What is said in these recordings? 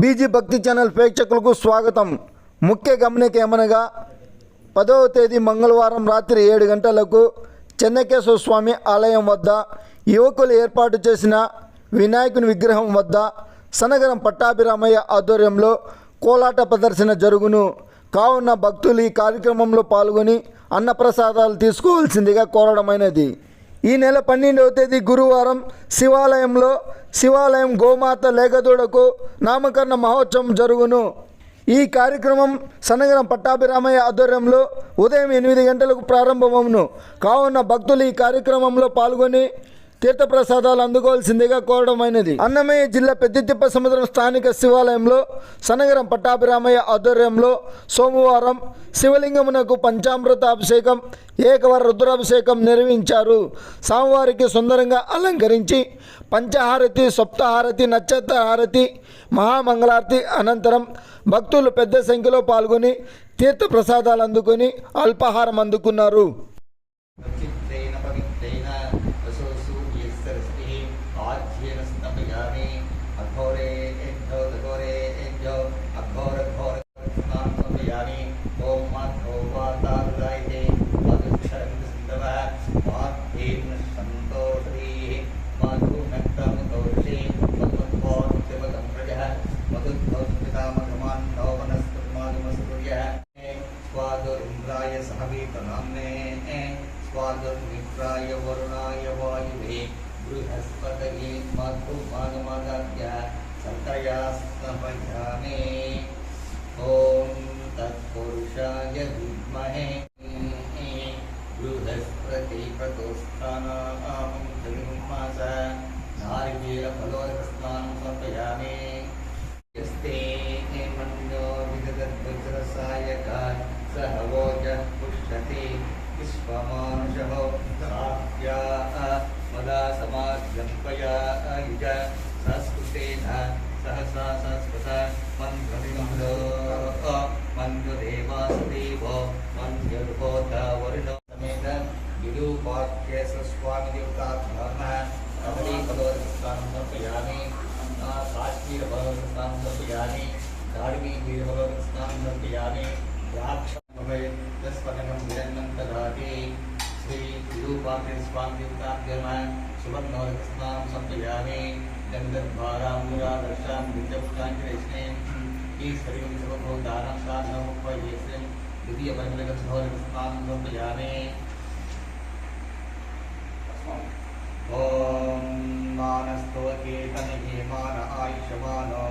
BG భక్తి channel ప్రేక్షకులకు స్వాగతం. ముఖ్య గమనిక ఏమనగా పదవ తేదీ మంగళవారం రాత్రి ఏడు గంటలకు చెన్నకేశ్వర స్వామి ఆలయం వద్ద యువకులు ఏర్పాటు చేసిన వినాయకుని విగ్రహం వద్ద సనగరం పట్టాభిరామయ్య ఆధ్వర్యంలో కోలాట ప్రదర్శన జరుగును. కావున భక్తులు ఈ కార్యక్రమంలో పాల్గొని అన్నప్రసాదాలు తీసుకోవాల్సిందిగా కోరడమైనది. ఈ నెల పన్నెండవ తేదీ గురువారం శివాలయంలో శివాలయం గోమాత లేగదూడకు నామకరణ మహోత్సవం జరుగును. ఈ కార్యక్రమం సనగరం పట్టాభిరామయ్య ఆధ్వర్యంలో ఉదయం ఎనిమిది గంటలకు ప్రారంభమవును. కావున భక్తులు ఈ కార్యక్రమంలో పాల్గొని తీర్థప్రసాదాలు అందుకోవాల్సిందిగా కోరడమైనది. అన్నమయ్య జిల్లా పెద్దతిప్ప సముద్రం స్థానిక శివాలయంలో సనగరం పట్టాభిరామయ్య ఆధ్వర్యంలో సోమవారం శివలింగమునకు పంచామృత అభిషేకం ఏకవర రుద్రాభిషేకం నిర్వహించారు. స్వామివారికి సుందరంగా అలంకరించి పంచహారతి సప్తహారతి నక్షత్ర హారతి మహామంగళారతి అనంతరం భక్తులు పెద్ద సంఖ్యలో పాల్గొని తీర్థప్రసాదాలు అందుకొని అల్పాహారం అందుకున్నారు. विरूपाख्य स्वामिदेवताभ्यमः सुवर्णोदकस्नानं समर्पयामि गन्धद्वाराम्बुरादर्शां ईश्वरीं सर्वभूतानां साधनमुपयेस्यं द्वितीयपरिमलगन्धोदकस्नानं समर्पयामि ॐ मानस्तोकेतनये मान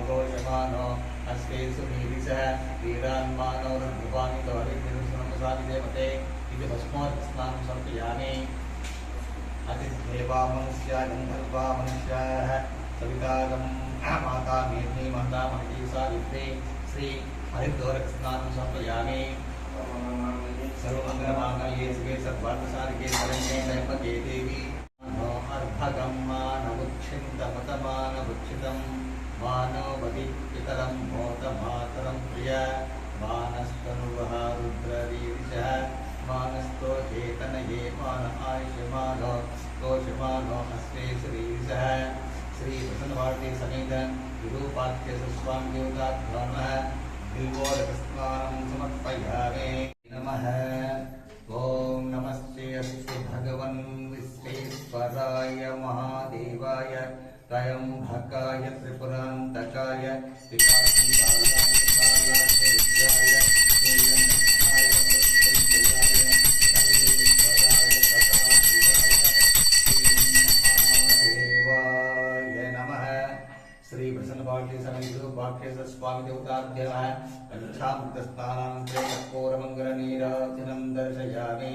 घोषमानो हस्ते सुनीरिसः वीरान्मानो रुद्रवाणि गौरिर्निरुसनमसादि देवते इति भस्मोत् समर्पयामि अतिदेवा मनुष्या गन्धर्वा मनुष्याः सवितागं माता मेघ्नी माता महती सावित्री श्री हरिद्वारस्नानं समर्पयामि। सर्वमङ्गलमाङ्गल्ये शिवे सर्वार्थसाधिके शरण्ये त्र्यम्बके देवी। मानस्तो चेतनये मान आयुष्यमानो दोषमानो हस्ते श्रीरिषः श्रीप्रसन्नभारती समेत विरूपाख्य सुस्वामी समर्पयामि नमः ॐ नमस्ते अस्तु भगवन् विश्वेश्वराय महादेवाय त्र्यम्बकाय त्रिपुरान्तकाय विकासिकाय भाग्यस स्वामी देवताभ्यः पंचामृतस्नानां दर्शयामि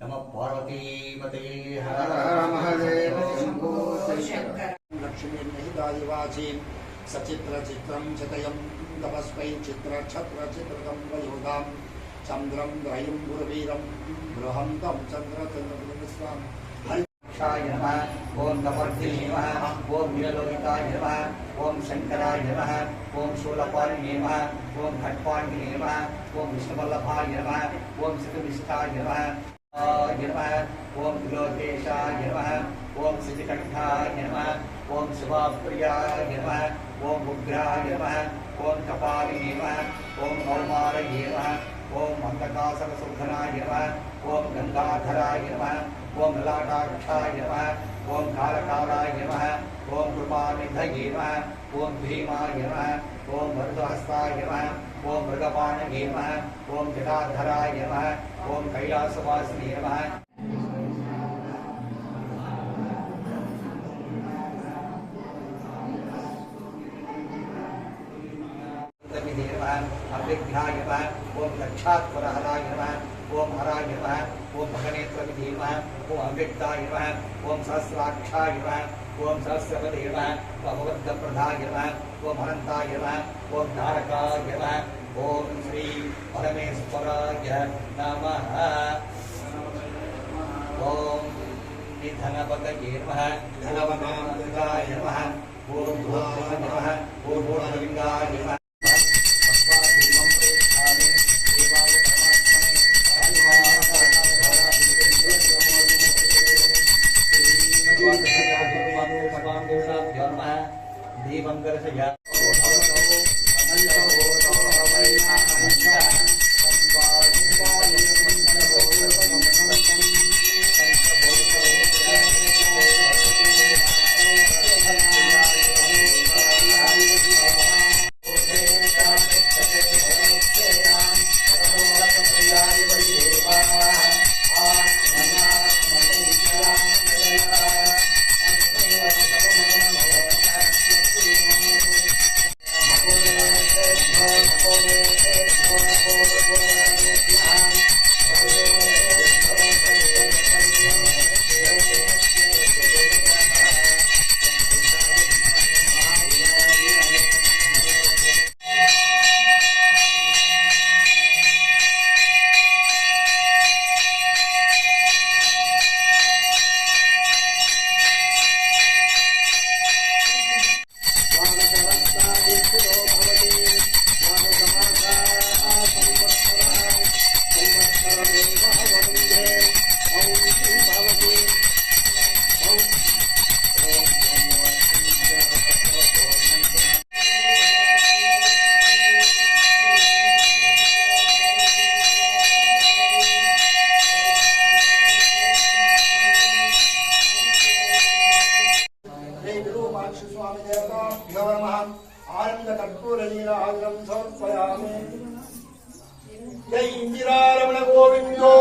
नमः पार्वतीपते हर हर महादेव। शम्भो शङ्कर लक्ष्मीर्निहितादिवाचीं सचित्रचित्रं चितयं तपस्वै चित्रक्षत्रचित्रकं वयोगां चन्द्रं द्रयं गुरुवीरं बृहन्तं चन्द्रचन्द्रस्वां हरि मोक्षाय नमः ओम कपर्दिने नमः ओम नीललोहिताय नमः ओम शंकराय नमः ओम शूलपाणिने नमः ओम घटपाणिने नमः ओम विष्णुवल्लभाय नमः ओम श्रीविष्ठाय नमः नमः ओम त्रिलोकेशाय नमः ओम श्रीकण्ठाय नमः ओम शिवाप्रियाय नमः ओम उग्राय नमः ओम कपालिने नमः ओम कौमारये नमः ओम अंधकासरसुघनाय नमः ओम गंगाधराय नमः ओम ललाटाक्षाय नमः, ओम कालकालाय नमः, ओम कृपानिधये नमः, ओम भीमाय नमः, ओम भरतहस्ताय नमः, ओम मृगपाणये नमः, ओम जटाधराय नमः, ओम कैलासवासिने नमः। अभिघ्नाय नमः ओम दक्षात्वरहराय नमः ओम हराय नमः ओम भगनेत्रविधे नमः ओम अव्यक्ताय नमः ओम सहस्राक्षाय नमः ओम सहस्रपदे नमः भगवद्गप्रधाय नमः ओम अनन्ताय नमः ओम धारकाय नमः ओम श्री परमेश्वराय नमः। ओम निधनपतये नमः। धनवनाय ఇందిరారమణ గోవిందో